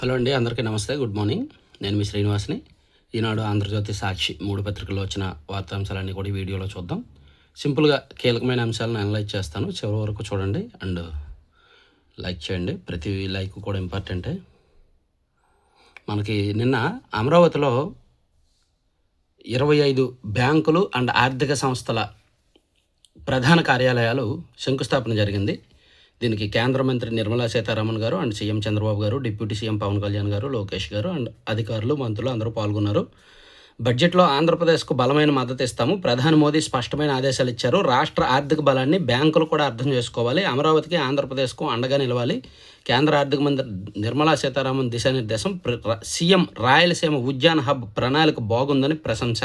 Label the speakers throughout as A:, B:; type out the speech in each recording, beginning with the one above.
A: Hello అండి అందరికీ నమస్తే గుడ్ మార్నింగ్. నేను మీ శ్రీనివాస్ని. ఈనాడు ఆంధ్రజ్యోతి సాక్షి మూడు పత్రికల్లో వచ్చిన వార్తాంశాలన్నీ కూడా వీడియోలో చూద్దాం. సింపుల్గా కీలకమైన అంశాలను అనలైజ్ చేస్తాను. చివరి వరకు చూడండి అండ్ లైక్ చేయండి. ప్రతి లైక్ కూడా ఇంపార్టెంటే మనకి నిన్న అమరావతిలో ఇరవై ఐదు బ్యాంకులు అండ్ ఆర్థిక సంస్థల ప్రధాన కార్యాలయాలు శంకుస్థాపన జరిగింది. దీనికి కేంద్ర మంత్రి నిర్మలా సీతారామన్ గారు అండ్ సీఎం చంద్రబాబు గారు డిప్యూటీ సీఎం పవన్ కళ్యాణ్ గారు లోకేష్ గారు అండ్ అధికారులు మంత్రులు అందరూ పాల్గొన్నారు. బడ్జెట్లో ఆంధ్రప్రదేశ్కు బలమైన మద్దతు ఇస్తాము. ప్రధాని మోదీ స్పష్టమైన ఆదేశాలు ఇచ్చారు. రాష్ట్ర ఆర్థిక బలాన్ని బ్యాంకులు కూడా అర్థం చేసుకోవాలి. అమరావతికి ఆంధ్రప్రదేశ్కు అండగా నిలవాలి. కేంద్ర ఆర్థిక మంత్రి నిర్మలా సీతారామన్ దిశానిర్దేశం. ప్ర- సీఎం రాయలసీమ ఉద్యాన హబ్ ప్రణాళిక బాగుందని ప్రశంస.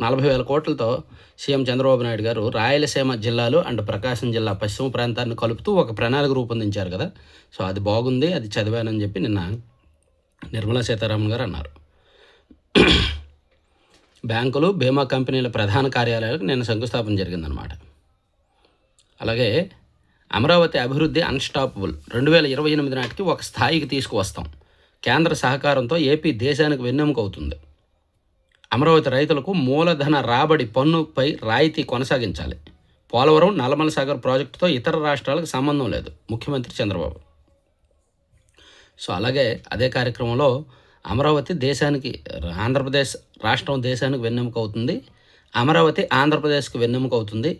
A: నలభై వేల కోట్లతో సీఎం చంద్రబాబు నాయుడు గారు రాయలసీమ జిల్లాలు అండ్ ప్రకాశం జిల్లా పశ్చిమ ప్రాంతాన్ని కలుపుతూ ఒక ప్రణాళిక రూపొందించారు కదా. సో అది బాగుంది అది చదివానని చెప్పి నిన్న నిర్మలా సీతారామన్ గారు అన్నారు. బ్యాంకులు బీమా కంపెనీల ప్రధాన కార్యాలయాలకు నిన్న శంకుస్థాపన జరిగిందనమాట అలాగే అమరావతి అభివృద్ధి అన్స్టాపబుల్ రెండు వేల ఇరవై ఎనిమిది నాటికి ఒక స్థాయికి తీసుకువస్తాం. కేంద్ర సహకారంతో ఏపీ దేశానికి వెన్నెముక అవుతుంది. అమరావతి రైతులకు మూలధన రాబడి పన్నుపై రాయితీ కొనసాగించాలి. పోలవరం నల్లమల సాగర్ ప్రాజెక్టుతో ఇతర రాష్ట్రాలకు సంబంధం లేదు. ముఖ్యమంత్రి చంద్రబాబు. సో అలాగే అదే కార్యక్రమంలో అమరావతి దేశానికి ఆంధ్రప్రదేశ్ రాష్ట్రం దేశానికి వెన్నెముక అవుతుంది. అమరావతి ఆంధ్రప్రదేశ్కి వెన్నెముక అవుతుంది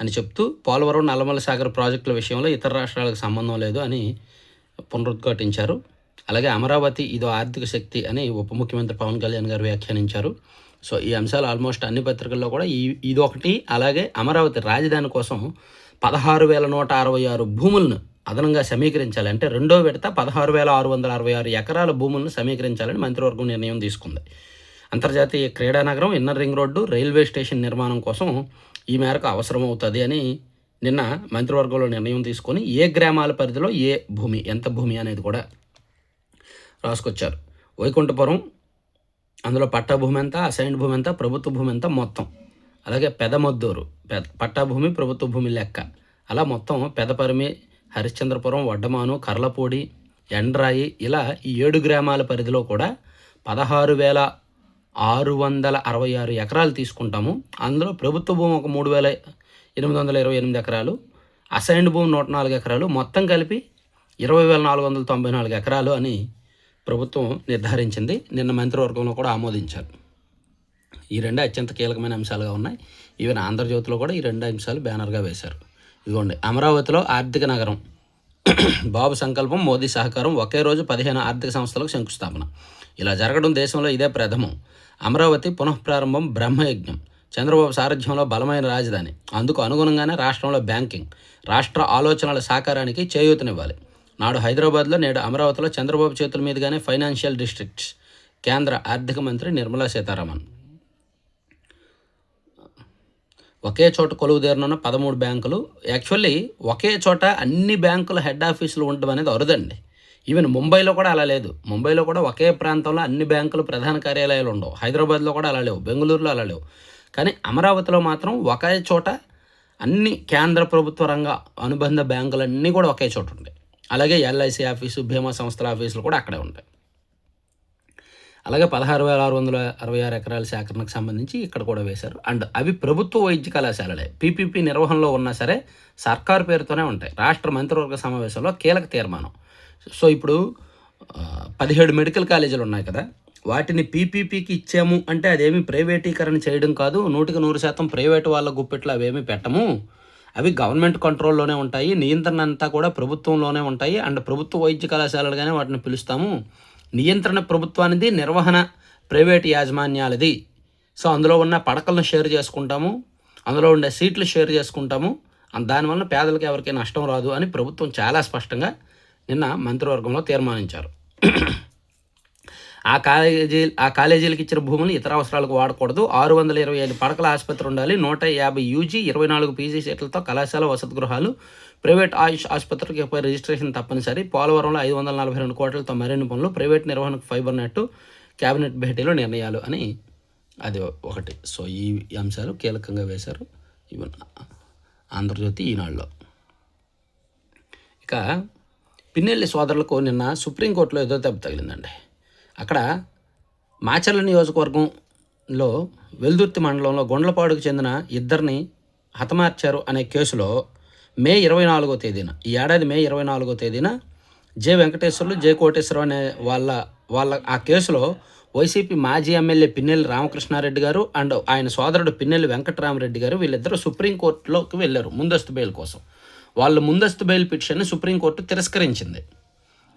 A: అని చెప్తూ పోలవరం నల్లమల సాగర్ ప్రాజెక్టుల విషయంలో ఇతర రాష్ట్రాలకు సంబంధం లేదు అని పునరుద్ఘాటించారు. అలాగే అమరావతి ఇదో ఆర్థిక శక్తి అని ఉప ముఖ్యమంత్రి పవన్ కళ్యాణ్ గారు వ్యాఖ్యానించారు. సో ఈ అంశాలు ఆల్మోస్ట్ అన్ని పత్రికల్లో కూడా ఈ ఇదొకటి అలాగే అమరావతి రాజధాని కోసం పదహారు వేల నూట అరవై ఆరు భూములను అదనంగా సమీకరించాలి. అంటే రెండో విడత పదహారు వేల ఆరు వందల అరవై ఆరు ఎకరాల భూములను సమీకరించాలని మంత్రివర్గం నిర్ణయం తీసుకుంది. అంతర్జాతీయ క్రీడా నగరం inner ring road railway station నిర్మాణం కోసం ఈ మేరకు అవసరం అవుతుంది అని నిన్న మంత్రివర్గంలో నిర్ణయం తీసుకొని ఏ గ్రామాల పరిధిలో ఏ భూమి ఎంత భూమి అనేది కూడా రాసుకొచ్చారు. వైకుంఠపురం అందులో పట్టాభూమి ఎంత అసైన్ భూమి ఎంత ప్రభుత్వ భూమి ఎంత మొత్తం. అలాగే పెదమద్దూరు పెద పట్టా భూమి ప్రభుత్వ భూమి లెక్క. అలా మొత్తం పెదపరిమి హరిశ్చంద్రపురం వడ్డమాను కర్లపూడి ఎండ్రాయి ఇలా ఈ ఏడు గ్రామాల పరిధిలో కూడా పదహారు వేల ఆరు వందల అరవై ఆరు ఎకరాలు తీసుకుంటాము. అందులో ప్రభుత్వ భూమి ఒక మూడు వేల ఎనిమిది వందల ఇరవై ఎనిమిది ఎకరాలు అసైన్డ్ భూమి నూట నాలుగు ఎకరాలు మొత్తం కలిపి ఇరవై వేల నాలుగు వందల తొంభై నాలుగు ఎకరాలు అని ప్రభుత్వం నిర్ధారించింది. నిన్న మంత్రివర్గంలో కూడా ఆమోదించారు. ఈ రెండు అత్యంత కీలకమైన అంశాలుగా ఉన్నాయి. ఈవెన్ ఆంధ్రజ్యోతిలో కూడా ఈ రెండు అంశాలు బ్యానర్గా వేశారు. ఇదిగోండి అమరావతిలో ఆర్థిక నగరం. బాబు సంకల్పం మోదీ సహకారం ఒకే రోజు పదిహేను ఆర్థిక సంస్థలకు శంకుస్థాపన. ఇలా జరగడం దేశంలో ఇదే ప్రథమం. అమరావతి పునఃప్రారంభం బ్రహ్మయజ్ఞం. చంద్రబాబు సారథ్యంలో బలమైన రాజధాని. అందుకు అనుగుణంగానే రాష్ట్రంలో బ్యాంకింగ్. రాష్ట్ర ఆలోచనల సాకారానికి చేయూతనివ్వాలి. నాడు హైదరాబాద్లో నేడు అమరావతిలో చంద్రబాబు చేతుల మీదుగానే ఫైనాన్షియల్ డిస్ట్రిక్ట్స్ కేంద్ర ఆర్థిక మంత్రి నిర్మలా సీతారామన్. ఒకే చోట కొలువుదేరనున్న పదమూడు బ్యాంకులు యాక్చువల్లీ ఒకే చోట అన్ని బ్యాంకుల హెడ్ ఆఫీసులు ఉండడం అనేది అరుదండి. ఈవెన్ ముంబైలో కూడా అలా లేదు. ముంబైలో కూడా ఒకే ప్రాంతంలో అన్ని బ్యాంకులు ప్రధాన కార్యాలయాలు ఉండవు. హైదరాబాద్లో కూడా అలా లేవు. బెంగళూరులో అలా లేవు. కానీ అమరావతిలో మాత్రం ఒకే చోట అన్ని కేంద్ర ప్రభుత్వ రంగ అనుబంధ బ్యాంకులన్నీ కూడా ఒకే చోట ఉంటాయి. అలాగే ఎల్ఐసి ఆఫీసు బీమా సంస్థల ఆఫీసులు కూడా అక్కడే ఉంటాయి. అలాగే పదహారు వేల ఆరు వందల అరవై ఆరు ఎకరాల సేకరణకు సంబంధించి ఇక్కడ కూడా వేశారు. అండ్ అవి ప్రభుత్వ వైద్య కళాశాలలే. పీపీపీ నిర్వహణలో ఉన్నా సరే సర్కారు పేరుతోనే ఉంటాయి. రాష్ట్ర మంత్రివర్గ సమావేశంలో కీలక తీర్మానం. సో ఇప్పుడు పదిహేడు మెడికల్ కాలేజీలు ఉన్నాయి కదా. వాటిని పీపీపీకి ఇచ్చాము అంటే అదేమి ప్రైవేటీకరణ చేయడం కాదు. నూటికి నూరు శాతం ప్రైవేటు వాళ్ళ గుప్పెట్లు అవేమీ పెట్టము. అవి గవర్నమెంట్ కంట్రోల్లోనే ఉంటాయి నియంత్రణ అంతా కూడా ప్రభుత్వంలోనే ఉంటాయి. అండ్ ప్రభుత్వ వైద్య కళాశాలలుగానే వాటిని పిలుస్తాము. నియంత్రణ ప్రభుత్వానిది నిర్వహణ ప్రైవేట్ యాజమాన్యాలది. సో అందులో ఉన్న పడకలను షేర్ చేసుకుంటాము. అందులో ఉండే సీట్లు షేర్ చేసుకుంటాము. దానివల్ల పేదలకు ఎవరికీ నష్టం రాదు అని ప్రభుత్వం చాలా స్పష్టంగా నిన్న మంత్రివర్గంలో తీర్మానించారు. ఆ కాలేజీ ఆ కాలేజీలకు ఇచ్చిన భూములు ఇతర అవసరాలకు వాడకూడదు. ఆరు వందల ఇరవై ఐదు పడకల ఆసుపత్రి ఉండాలి. నూట యాభై యూజీ ఇరవై నాలుగు పీజీ సీట్లతో కళాశాల వసతి గృహాలు ప్రైవేట్ ఆయుష్ ఆసుపత్రికి రిజిస్ట్రేషన్ తప్పనిసరి. పోలవరంలో ఐదు వందల నలభై రెండు కోట్లతో మరిన్ని పనులు. ప్రైవేట్ నిర్వహణకు ఫైబర్ నెట్ కేబినెట్ భేటీలో నిర్ణయాలు అని అది ఒకటి. సో ఈ అంశాలు కీలకంగా వేశారు ఈవెన్ ఆంధ్రజ్యోతి ఈనాడులో. ఇక పిన్నెల్లి సోదరులకు నిన్న సుప్రీంకోర్టులో ఏదో దెబ్బ తగిలిందండి. అక్కడ మాచర్ల నియోజకవర్గంలో వెల్దుర్తి మండలంలో గొండ్లపాడుకు చెందిన ఇద్దరిని హతమార్చారు అనే కేసులో మే ఇరవై నాలుగో తేదీన ఈ ఏడాది మే ఇరవై నాలుగో తేదీన జె వెంకటేశ్వర్లు జె కోటేశ్వరరావు అనే వాళ్ళ వాళ్ళ ఆ కేసులో వైసీపీ మాజీ ఎమ్మెల్యే పిన్నెల్లి రామకృష్ణారెడ్డి గారు అండ్ ఆయన సోదరుడు పిన్నెల్లి వెంకటరామరెడ్డి గారు వీళ్ళిద్దరూ సుప్రీంకోర్టులోకి వెళ్ళారు ముందస్తు బెయిల్ కోసం. వాళ్ళ ముందస్తు బెయిల్ పిటిషన్ని సుప్రీంకోర్టు తిరస్కరించింది.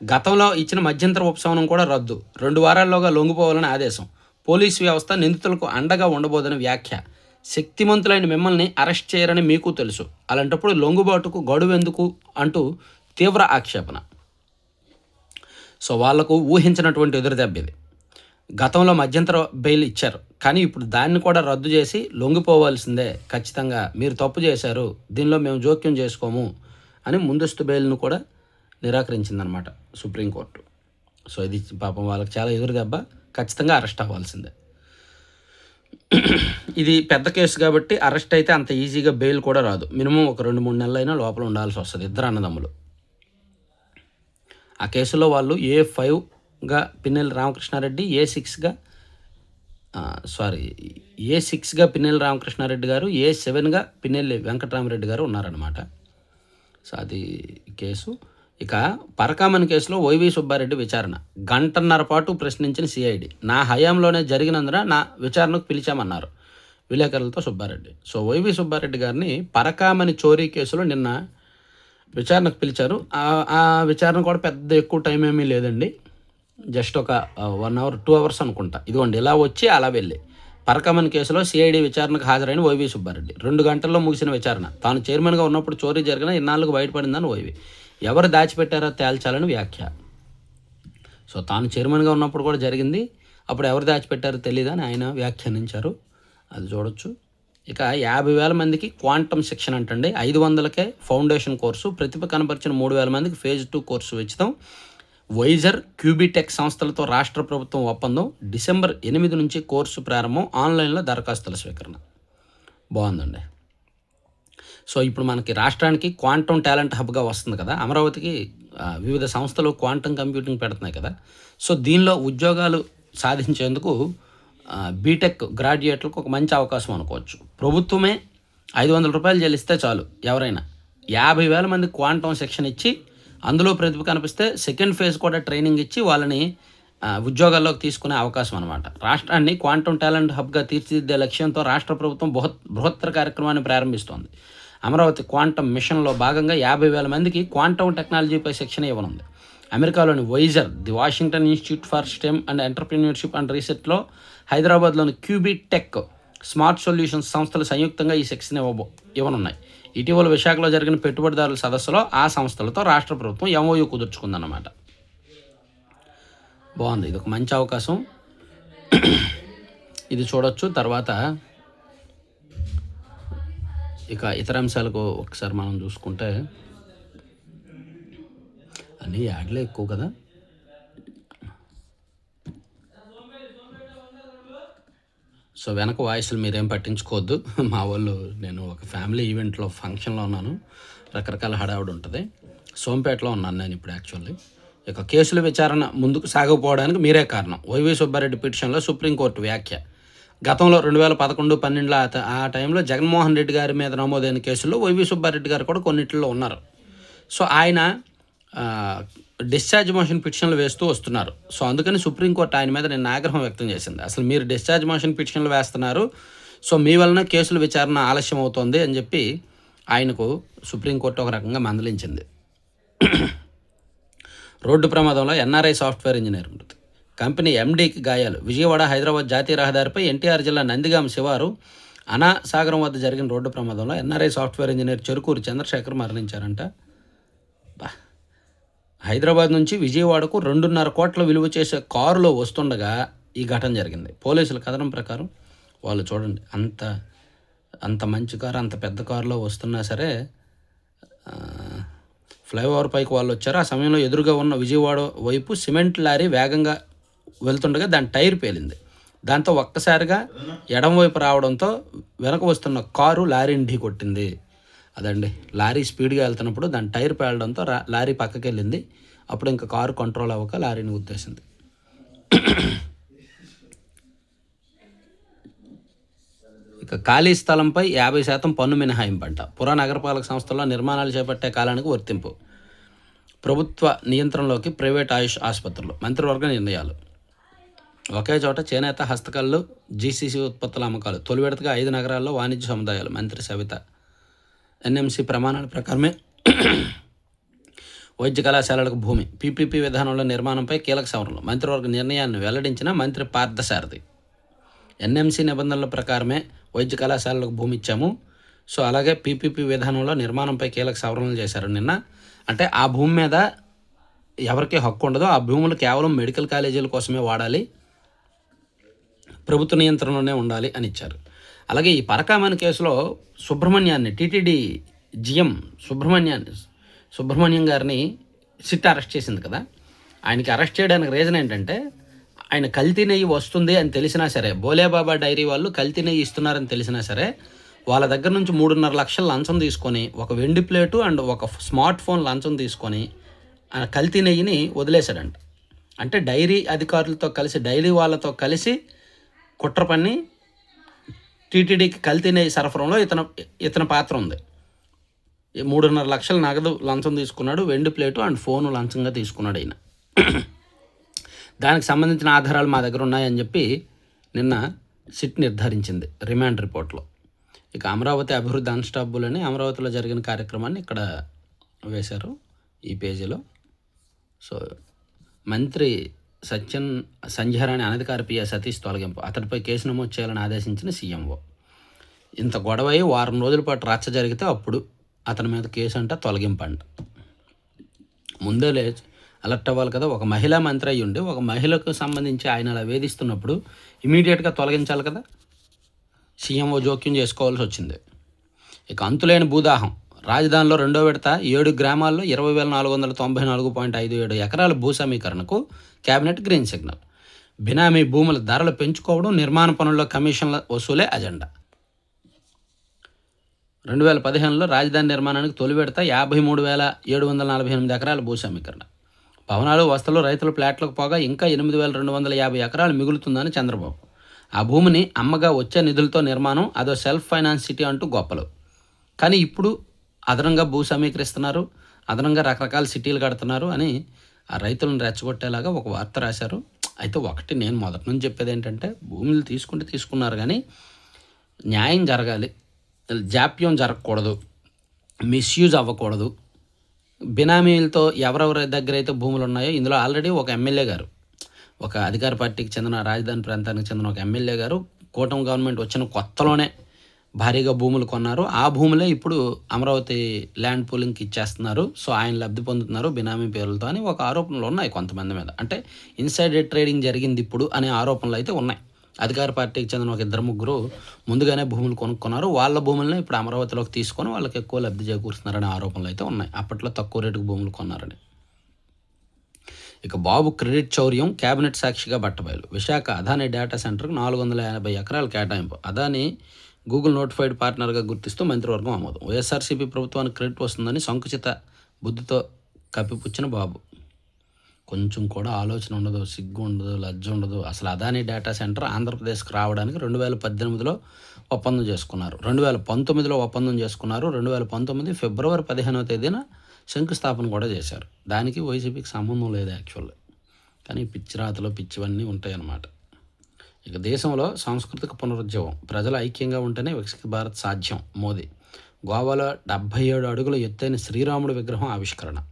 A: గతంలో ఇచ్చిన మధ్యంతర ఉపశమనం కూడా రద్దు. రెండు వారాల్లోగా లొంగిపోవాలని ఆదేశం. పోలీసు వ్యవస్థ నిందితులకు అండగా ఉండబోదని వ్యాఖ్య. శక్తిమంతులైన మిమ్మల్ని అరెస్ట్ చేయరని మీకు తెలుసు. అలాంటప్పుడు లొంగుబాటుకు గడువు ఎందుకు అంటూ తీవ్ర ఆక్షేపణ. సో వాళ్ళకు ఊహించినటువంటి ఎదురుదెబ్బది గతంలో మధ్యంతర బెయిల్ ఇచ్చారు. కానీ ఇప్పుడు దాన్ని కూడా రద్దు చేసి లొంగిపోవాల్సిందే. ఖచ్చితంగా మీరు తప్పు చేశారు. దీనిలో మేము జోక్యం చేసుకోము అని ముందస్తు బెయిల్ను కూడా నిరాకరించిందనమాట సుప్రీంకోర్టు. సో ఇది పాపం వాళ్ళకి చాలా ఎదురు దెబ్బ. ఖచ్చితంగా అరెస్ట్ అవ్వాల్సిందే. ఇది పెద్ద కేసు కాబట్టి అరెస్ట్ అయితే అంత ఈజీగా బెయిల్ కూడా రాదు. మినిమం ఒక రెండు మూడు నెలలైనా లోపల ఉండాల్సి వస్తుంది ఇద్దరు అన్నదమ్ములు. ఆ కేసులో వాళ్ళు ఏ ఫైవ్గా పిన్నెల్లి రామకృష్ణారెడ్డి ఏ సిక్స్గా సారీ ఏ సిక్స్గా పిన్నెల్లి రామకృష్ణారెడ్డి గారు ఏ సెవెన్గా పిన్నెల్లి వెంకటరామరెడ్డి గారు ఉన్నారనమాట సో అది కేసు. ఇక పరకామన్ కేసులో వైవి సుబ్బారెడ్డి విచారణ. గంటన్నర పాటు ప్రశ్నించిన సిఐడి నా హయాంలోనే జరిగినందున నా విచారణకు పిలిచామన్నారు విలేకరులతో సుబ్బారెడ్డి. సో వైవి సుబ్బారెడ్డి గారిని పరకామని చోరీ కేసులో నిన్న విచారణకు పిలిచారు. ఆ- విచారణ కూడా పెద్ద ఎక్కువ టైం ఏమీ లేదండి. జస్ట్ ఒక వన్ అవర్ టూ అవర్స్ అనుకుంటా. ఇదిగోండి ఇలా వచ్చి అలా వెళ్ళి పరకమన్ కేసులో సిఐడి విచారణకు హాజరైన వైవి సుబ్బారెడ్డి. రెండు గంటల్లో ముగిసిన విచారణ. తాను చైర్మన్గా ఉన్నప్పుడు చోరీ జరిగిన ఇన్నాళ్ళకు బయటపడిందని వైవి ఎవరు దాచిపెట్టారో తేల్చాలని వ్యాఖ్య. సో తాను చైర్మన్గా ఉన్నప్పుడు కూడా జరిగింది. అప్పుడు ఎవరు దాచిపెట్టారో తెలియదని ఆయన వ్యాఖ్యానించారు. అది చూడొచ్చు. ఇక యాభై వేల మందికి క్వాంటమ్ శిక్షణ అంటండి. ఐదు వందలకే ఫౌండేషన్ కోర్సు ప్రతిభ కనపరిచిన మూడు వేల మందికి ఫేజ్ టూ కోర్సు ఉచితం. వైజర్ క్యూబిటెక్ సంస్థలతో రాష్ట్ర ప్రభుత్వం ఒప్పందం. డిసెంబర్ ఎనిమిది నుంచి కోర్సు ప్రారంభం. ఆన్లైన్లో దరఖాస్తుల స్వీకరణ. బాగుందండి. సో ఇప్పుడు మనకి రాష్ట్రానికి క్వాంటమ్ టాలెంట్ హబ్గా వస్తుంది కదా. అమరావతికి వివిధ సంస్థలు క్వాంటమ్ కంప్యూటింగ్ పెడుతున్నాయి కదా. సో దీనిలో ఉద్యోగాలు సాధించేందుకు బీటెక్ గ్రాడ్యుయేట్లకు ఒక మంచి అవకాశం అనుకోవచ్చు. ప్రభుత్వమే ఐదు వందల రూపాయలు చెల్లిస్తే చాలు ఎవరైనా. యాభై వేల మంది క్వాంటమ్ శిక్షణ ఇచ్చి అందులో ప్రతిభ కనిపిస్తే సెకండ్ ఫేజ్ కూడా ట్రైనింగ్ ఇచ్చి వాళ్ళని ఉద్యోగాల్లోకి తీసుకునే అవకాశం అనమాట రాష్ట్రాన్ని క్వాంటమ్ టాలెంట్ హబ్గా తీర్చిదిద్దే లక్ష్యంతో రాష్ట్ర ప్రభుత్వం బృహత్ బృహత్తర కార్యక్రమాన్ని ప్రారంభిస్తోంది. అమరావతి క్వాంటమ్ మిషన్లో భాగంగా యాభై వేల మందికి క్వాంటమ్ టెక్నాలజీపై శిక్షణ ఇవ్వనుంది. అమెరికాలోని Wiser the Washington institute for STEM and entrepreneurship and రీసెర్చ్లో హైదరాబాద్లోని క్యూబీ టెక్ స్మార్ట్ సొల్యూషన్స్ సంస్థలు సంయుక్తంగా ఈ శిక్షణ ఇవ్వబో ఇవ్వనున్నాయి. ఇటీవల విశాఖలో జరిగిన పెట్టుబడిదారుల సదస్సులో ఆ సంస్థలతో రాష్ట్ర ప్రభుత్వం ఎంఓయూ కుదుర్చుకుందన్నమాట. బాగుంది. ఇది ఒక మంచి అవకాశం. ఇది చూడొచ్చు. తర్వాత ఇక ఇతర అంశాలకు ఒకసారి మనం చూసుకుంటే అన్నీ యాడ్లే ఎక్కువ కదా? సో వెనక వాయిస్లు మీరేం పట్టించుకోవద్దు. మా వాళ్ళు నేను ఒక ఫ్యామిలీ ఈవెంట్లో ఫంక్షన్లో ఉన్నాను. రకరకాల హడావుడి ఉంటుంది. సోంపేటలో ఉన్నాను నేను ఇప్పుడు యాక్చువల్లీ. ఇక కేసుల విచారణ ముందుకు సాగకపోవడానికి మీరే కారణం. వైవి సుబ్బారెడ్డి పిటిషన్లో సుప్రీంకోర్టు వ్యాఖ్య. గతంలో రెండు వేల పదకొండు పన్నెండులో ఆ టైంలో జగన్మోహన్ రెడ్డి గారి మీద నమోదైన కేసుల్లో వైవి సుబ్బారెడ్డి గారు కూడా కొన్నిటిలో ఉన్నారు. సో ఆయన డిశ్చార్జ్ మోషన్ పిటిషన్లు వేస్తూ వస్తున్నారు. సో అందుకని సుప్రీంకోర్టు ఆయన మీద నిన్న ఆగ్రహం వ్యక్తం చేసింది. అసలు మీరు డిశ్చార్జ్ మోషన్ పిటిషన్లు వేస్తున్నారు. సో మీ వలన కేసుల విచారణ ఆలస్యం అవుతోంది అని చెప్పి ఆయనకు సుప్రీంకోర్టు ఒక రకంగా మందలించింది. రోడ్డు ప్రమాదంలో ఎన్ఆర్ఐ సాఫ్ట్వేర్ ఇంజనీర్ మృతి కంపెనీ ఎండీకి గాయాలు. విజయవాడ హైదరాబాద్ జాతీయ రహదారిపై ఎన్టీఆర్ జిల్లా నందిగాం శివారు అనాసాగరం వద్ద జరిగిన రోడ్డు ప్రమాదంలో NRI software engineer Cherukuru Chandrasekhar మరణించారంట. Hyderabad నుంచి విజయవాడకు రెండున్నర కోట్ల విలువ చేసే కారులో వస్తుండగా ఈ ఘటన జరిగింది. పోలీసుల కథనం ప్రకారం వాళ్ళు చూడండి అంత అంత మంచి కారు అంత పెద్ద కారులో వస్తున్నా సరే ఫ్లైఓవర్ పైకి వాళ్ళు వచ్చారు. ఆ సమయంలో ఎదురుగా ఉన్న విజయవాడ వైపు సిమెంట్ లారీ వేగంగా వెళ్తుండగా దాని టైర్ పేలింది. దాంతో ఒక్కసారిగా ఎడమవైపు రావడంతో వెనక వస్తున్న కారు లారీని ఢీ కొట్టింది అదండి. లారీ స్పీడ్గా వెళ్తున్నప్పుడు దాని టైర్ పేలడంతో లారీ పక్కకి వెళ్ళింది అప్పుడు ఇంకా కారు కంట్రోల్ అవ్వక లారీని గుద్దేసింది. ఇక ఖాళీ స్థలంపై యాభై శాతం పన్ను మినహాయింపంట. పురా నగరపాలక సంస్థల్లో నిర్మాణాలు చేపట్టే కాలానికి వర్తింపు. ప్రభుత్వ నియంత్రణలోకి ప్రైవేట్ ఆయుష్ ఆసుపత్రులు మంత్రివర్గ నిర్ణయాలు. ఒకే చోట చేనేత హస్తకళ్ళు జీసీసీ ఉత్పత్తుల అమ్మకాలు తొలి విడతగా ఐదు నగరాల్లో వాణిజ్య సముదాయాలు మంత్రి సవిత. ఎన్ఎంసీ ప్రమాణాల ప్రకారమే వైద్య కళాశాలలకు భూమి. పీపీపీ విధానంలో నిర్మాణంపై కీలక సవరణలు. మంత్రివర్గ నిర్ణయాన్ని వెల్లడించిన మంత్రి పార్థసారథి. ఎన్ఎంసీ నిబంధనల ప్రకారమే వైద్య కళాశాలలకు భూమి ఇచ్చాము. సో అలాగే పీపీపీ విధానంలో నిర్మాణంపై కీలక సవరణలు చేశారు నిన్న. అంటే ఆ భూమి మీద ఎవరికి హక్కు ఉండదో ఆ భూములు కేవలం మెడికల్ కాలేజీల కోసమే వాడాలి. ప్రభుత్వ నియంత్రణలోనే ఉండాలి అని ఇచ్చారు. అలాగే ఈ పరకామణి కేసులో సుబ్రహ్మణ్యాన్ని టీటీడీ జిఎం సుబ్రహ్మణ్యాన్ని సుబ్రహ్మణ్యం గారిని సిట్ అరెస్ట్ చేసింది కదా. ఆయనకి అరెస్ట్ చేయడానికి రీజన్ ఏంటంటే ఆయన కల్తీ నెయ్యి వస్తుంది అని తెలిసినా సరే బోలేబాబా డైరీ వాళ్ళు కల్తీ నెయ్యి ఇస్తున్నారని తెలిసినా సరే వాళ్ళ దగ్గర నుంచి మూడున్నర లక్షల లంచం తీసుకొని ఒక వెండి ప్లేటు అండ్ ఒక స్మార్ట్ ఫోన్ లంచం తీసుకొని ఆ కల్తీ నెయ్యిని వదిలేశాడంట. అంటే డైరీ అధికారులతో కలిసి డైరీ వాళ్ళతో కలిసి కుట్ర పని టీటీడీకి కల్తీన సరఫరంలో సరఫరాలో ఇతను ఇతని పాత్ర ఉంది. ఈ మూడున్నర లక్షల నగదు లంచం తీసుకున్నాడు వెండి ప్లేటు అండ్ ఫోను లంచంగా తీసుకున్నాడు ఆయన దానికి సంబంధించిన ఆధారాలు మా దగ్గర ఉన్నాయని చెప్పి నిన్న సిట్ నిర్ధారించింది రిమాండ్ రిపోర్ట్లో. ఇక అమరావతి అభివృద్ధి అన్స్టాపుల్ అని అమరావతిలో జరిగిన కార్యక్రమాన్ని ఇక్కడ వేశారు ఈ పేజీలో. సో మంత్రి సత్యన్ సంధ్యారాణి అనధికార పిఎ సతీష్ తొలగింపు. అతడిపై కేసు నమోదు చేయాలని ఆదేశించిన సీఎంఓ. ఇంత గొడవ అయి వారం రోజుల పాటు రచ్చ జరిగితే అప్పుడు అతని మీద కేసు అంట తొలగింపంట. అంట ముందే లేచి అలర్ట్ అవ్వాలి కదా ఒక మహిళా మంత్రి అయ్యి ఉండి ఒక మహిళకు సంబంధించి ఆయన అలా వేధిస్తున్నప్పుడు ఇమీడియట్గా తొలగించాలి కదా? సీఎంఓ జోక్యం చేసుకోవాల్సి వచ్చింది. ఇక అంతులేని భూదాహం. రాజధానిలో రెండో విడత ఏడు గ్రామాల్లో ఇరవై వేల నాలుగు వందల తొంభై నాలుగు పాయింట్ ఐదు ఏడు ఎకరాల భూ సమీకరణకు కేబినెట్ గ్రీన్ సిగ్నల్. బినామీ భూముల ధరలు పెంచుకోవడం నిర్మాణ పనుల్లో కమిషన్ల వసూలే అజెండా. రెండు వేల పదిహేనులో రాజధాని నిర్మాణానికి తొలి విడత యాభై మూడు వేల ఏడు వందల నలభై ఎనిమిది ఎకరాల భూ సమీకరణ భవనాలు వస్తలు రైతుల ప్లాట్లకు పోగా ఇంకా ఎనిమిది వేల రెండు వందల యాభై ఎకరాలు మిగులుతుందని చంద్రబాబు. ఆ భూమిని అమ్మగా వచ్చే నిధులతో నిర్మాణం అదో సెల్ఫ్ ఫైనాన్స్ సిటీ అంటూ గొప్పలు. కానీ ఇప్పుడు అదనంగా భూ సమీకరిస్తున్నారు అదనంగా రకరకాల సిటీలు కడుతున్నారు అని ఆ రైతులను రెచ్చగొట్టేలాగా ఒక వార్త రాశారు. అయితే ఒకటి నేను మొదటి నుంచి చెప్పేది ఏంటంటే భూములు తీసుకుంటే తీసుకున్నారు కానీ న్యాయం జరగాలి. జాప్యం జరగకూడదు. మిస్యూజ్ అవ్వకూడదు. బినామీలతో ఎవరెవరి దగ్గర అయితే భూములు ఉన్నాయో ఇందులో ఆల్రెడీ ఒక ఎమ్మెల్యే గారు ఒక అధికార పార్టీకి చెందిన రాజధాని ప్రాంతానికి చెందిన ఒక ఎమ్మెల్యే గారు కూటమి గవర్నమెంట్ వచ్చిన కొత్తలోనే భారీగా భూములు కొన్నారు. ఆ భూములే ఇప్పుడు అమరావతి ల్యాండ్ పూలింగ్కి ఇచ్చేస్తున్నారు. సో ఆయన లబ్ధి పొందుతున్నారు బినామీ పేర్లతో అని ఒక ఆరోపణలు ఉన్నాయి కొంతమంది మీద. అంటే ఇన్సైడ్ ట్రేడింగ్ జరిగింది ఇప్పుడు అనే ఆరోపణలు అయితే ఉన్నాయి. అధికార పార్టీకి చెందిన ఒక ఇద్దరు ముగ్గురు ముందుగానే భూములు కొనుక్కున్నారు. వాళ్ళ భూములను ఇప్పుడు అమరావతిలోకి తీసుకొని వాళ్ళకి ఎక్కువ లబ్ధి చేకూరుస్తున్నారనే ఆరోపణలు అయితే ఉన్నాయి. అప్పట్లో తక్కువ రేటుకు భూములు కొన్నారని. ఇక బాబు క్రెడిట్ చౌర్యం కేబినెట్ సాక్షిగా బట్టబయలు. విశాఖ అదానీ డేటా సెంటర్కు నాలుగు వందల ఎనభై ఎకరాల కేటాయింపు. అదానీ గూగుల్ నోటిఫైడ్ పార్ట్నర్గా గుర్తిస్తూ మంత్రివర్గం ఆమోదం. వైఎస్ఆర్సీపీ ప్రభుత్వానికి క్రెడిట్ వస్తుందని సంకుచిత బుద్ధితో కప్పిపుచ్చిన బాబు. కొంచెం కూడా ఆలోచన ఉండదు సిగ్గు ఉండదు లజ్జ ఉండదు. అసలు అదానీ డేటా సెంటర్ ఆంధ్రప్రదేశ్కి రావడానికి రెండు వేల పద్దెనిమిదిలో ఒప్పందం చేసుకున్నారు. రెండు వేల పంతొమ్మిదిలో ఒప్పందం చేసుకున్నారు. రెండు వేల పంతొమ్మిది ఫిబ్రవరి పదిహేనవ తేదీన శంకుస్థాపన కూడా చేశారు. దానికి వైసీపీకి సంబంధం లేదు యాక్చువల్లీ కానీ పిచ్చి రాతలో పిచ్చివన్నీ ఉంటాయన్నమాట. ఇక దేశంలో సాంస్కృతిక పునరుద్యమం ప్రజలు ఐక్యంగా ఉంటేనే వికసిత భారత్ సాధ్యం మోదీ. గోవాలో డెబ్భై ఏడు అడుగుల ఎత్తైన శ్రీరాముడి విగ్రహం ఆవిష్కరణ.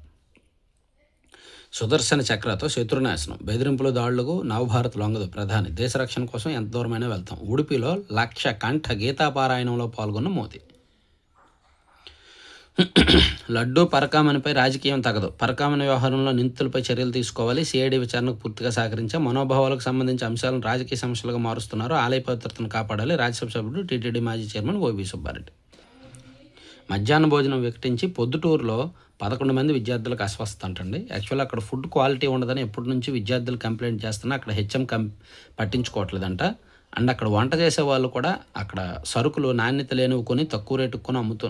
A: సుదర్శన చక్రతో శత్రునాశనం బెదిరింపుల దాడులకు నవభారత్ లొంగదు. ప్రధాని దేశ రక్షణ కోసం ఎంత దూరమైనా వెళ్తాం. ఉడిపిలో లక్ష కంఠ గీతాపారాయణంలో పాల్గొన్న మోదీ. లడ్డూ పరకామణిపై రాజకీయం తగదు. పరకామణి వ్యవహారంలో నిందితులపై చర్యలు తీసుకోవాలి. సిఐడి విచారణకు పూర్తిగా సహకరించే మనోభావాలకు సంబంధించి అంశాలను రాజకీయ సమస్యలుగా మారుస్తున్నారు. ఆలయ పవిత్రతను కాపాడాలి. రాజ్యసభ సభ్యుడు టీటీడీ మాజీ చైర్మన్ ఓబీ సుబ్బారెడ్డి. మధ్యాహ్న భోజనం వికటించి పొద్దుటూరులో పదకొండు మంది విద్యార్థులకు అస్వస్థత అంటండి. యాక్చువల్ అక్కడ ఫుడ్ క్వాలిటీ ఉండదని ఎప్పటి నుంచి విద్యార్థులు కంప్లైంట్ చేస్తున్నా అక్కడ హెచ్ఎం కం పట్టించుకోవట్లేదంట. అండ్ అక్కడ వంట చేసే వాళ్ళు కూడా అక్కడ సరుకులు నాణ్యత లేనివి కొని తక్కువ రేటుకు కొని అమ్ముతూ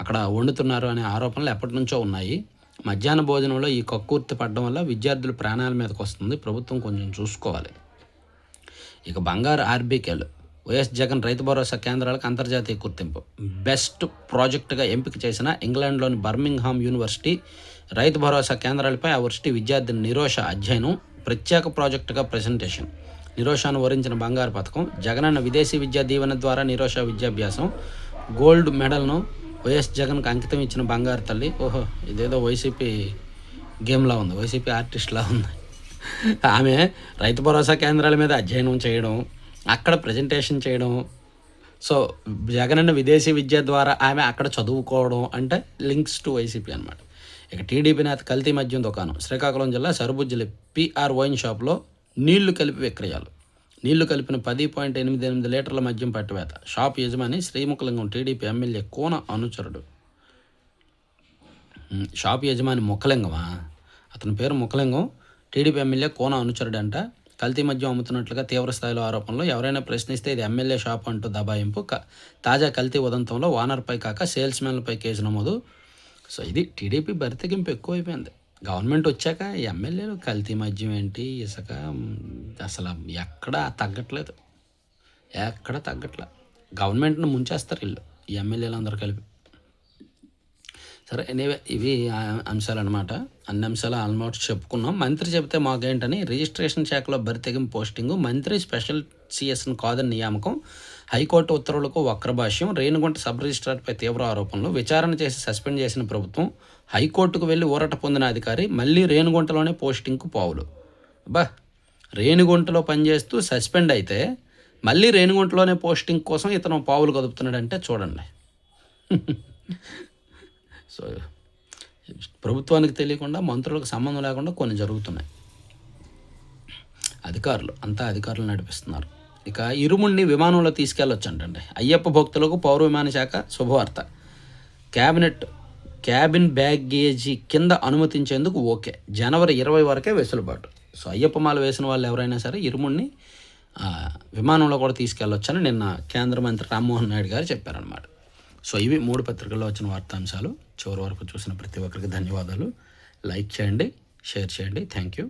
A: అక్కడ వండుతున్నారు అనే ఆరోపణలు ఎప్పటి నుంచో ఉన్నాయి. మధ్యాహ్న భోజనంలో ఈ కక్కుర్తి పడడం వల్ల విద్యార్థుల ప్రాణాల మీదకి వస్తుంది. ప్రభుత్వం కొంచెం చూసుకోవాలి. ఇక బంగారు ఆర్బీకేలు. వైఎస్ జగన్ రైతు భరోసా కేంద్రాలకు అంతర్జాతీయ గుర్తింపు. బెస్ట్ ప్రాజెక్టుగా ఎంపిక చేసిన ఇంగ్లాండ్లోని బర్మింగ్హామ్ యూనివర్సిటీ రైతు భరోసా కేంద్రాలపై ఆ వర్సిటీ విద్యార్థి నిరోష అధ్యయనం ప్రత్యేక ప్రాజెక్టుగా ప్రెజెంటేషన్. నిరోషాను వరించిన బంగారు పథకం జగనన్న విదేశీ విద్యా దీవెన ద్వారా నిరోష విద్యాభ్యాసం గోల్డ్ మెడల్ను వైఎస్ జగన్కి అంకితం ఇచ్చిన బంగారు తల్లి. ఓహో ఇదేదో వైసీపీ గేమ్లా ఉంది. వైసీపీ ఆర్టిస్ట్లా ఉంది. ఆమె రైతు భరోసా కేంద్రాల మీద అధ్యయనం చేయడం అక్కడ ప్రజెంటేషన్ చేయడం. సో జగనన్న విదేశీ విద్య ద్వారా ఆమె అక్కడ చదువుకోవడం అంటే లింక్స్ టు వైసీపీ అనమాట ఇక టీడీపీ నేత కల్తీ మద్యం దుకాణం. శ్రీకాకుళం జిల్లా సరుబుజ్జిలి పిఆర్ వైన్ షాప్లో నీళ్ళు కలిపి విక్రయాలు. నీళ్ళు కలిపిన పది పాయింట్ ఎనిమిది ఎనిమిది లీటర్ల మద్యం పట్టివేత. షాప్ యజమాని శ్రీముఖలింగం టీడీపీ ఎమ్మెల్యే కోన అనుచరుడు. షాప్ యజమాని ముఖలింగమా? అతని పేరు ముఖలింగం. టీడీపీ ఎమ్మెల్యే కోన అనుచరుడు అంట కల్తీ మద్యం అమ్ముతున్నట్లుగా తీవ్ర స్థాయిలో ఆరోపణలు. ఎవరైనా ప్రశ్నిస్తే ఇది ఎమ్మెల్యే షాప్ అంటూ దబాయింపు. తాజా కల్తీ ఉదంతంలో ఓనర్పై కాక సేల్స్మెన్లపై కేసు నమోదు. సో ఇది టీడీపీ బరితెగింపు ఎక్కువైపోయింది. గవర్నమెంట్ వచ్చాక ఎమ్మెల్యేలు కల్తీ మద్యం ఏంటి ఇసుక అసలు ఎక్కడా తగ్గట్లేదు. ఎక్కడ తగ్గట్లే. గవర్నమెంట్ను ముంచేస్తారు వీళ్ళు ఎమ్మెల్యేలు అందరూ కలిపి. సరే ఎనీవే ఇవి అంశాలు అనమాట అన్ని అంశాలు ఆల్మోస్ట్ చెప్పుకున్నాం. మంత్రి చెబితే మాకేంటని రిజిస్ట్రేషన్ శాఖలో భర్తీగం పోస్టింగు మంత్రి స్పెషల్ సిఎస్ని కాదని నియామకం హైకోర్టు ఉత్తర్వులకు వక్రభాష్యం రేణుగుంట సబ్ రిజిస్ట్రార్పై తీవ్ర ఆరోపణలు విచారణ చేసి సస్పెండ్ చేసిన ప్రభుత్వం హైకోర్టుకు వెళ్ళి ఊరట పొందిన అధికారి మళ్ళీ రేణుగుంటలోనే పోస్టింగ్కు పావులు. బా రేణిగుంటలో పనిచేస్తూ సస్పెండ్ అయితే మళ్ళీ రేణిగుంటలోనే పోస్టింగ్ కోసం ఇతను పావులు కదుపుతున్నాడంటే చూడండి. సో ప్రభుత్వానికి తెలియకుండా మంత్రులకు సంబంధం లేకుండా కొన్ని జరుగుతున్నాయి. అధికారులు అంతా అధికారులు నడిపిస్తున్నారు. ఇక ఇరుముడిని విమానంలో తీసుకెళ్ళొచ్చంటండి. అయ్యప్ప భక్తులకు పౌర విమాన శాఖ శుభవార్త. క్యాబినెట్ క్యాబిన్ బ్యాగేజీ కింద అనుమతించేందుకు ఓకే. జనవరి ఇరవై వరకే వెసులుబాటు. సో అయ్యప్పమాల వేసిన వాళ్ళు ఎవరైనా సరే ఇరుముడిని విమానంలో కూడా తీసుకెళ్ళొచ్చని నిన్న కేంద్ర మంత్రి రామ్మోహన్ నాయుడు గారు చెప్పారనమాట సో ఇవి మూడు పత్రికల్లో వచ్చిన వార్తాంశాలు. చివరి వరకు చూసిన ప్రతి ఒక్కరికి ధన్యవాదాలు. లైక్ చేయండి షేర్ చేయండి. Thank you.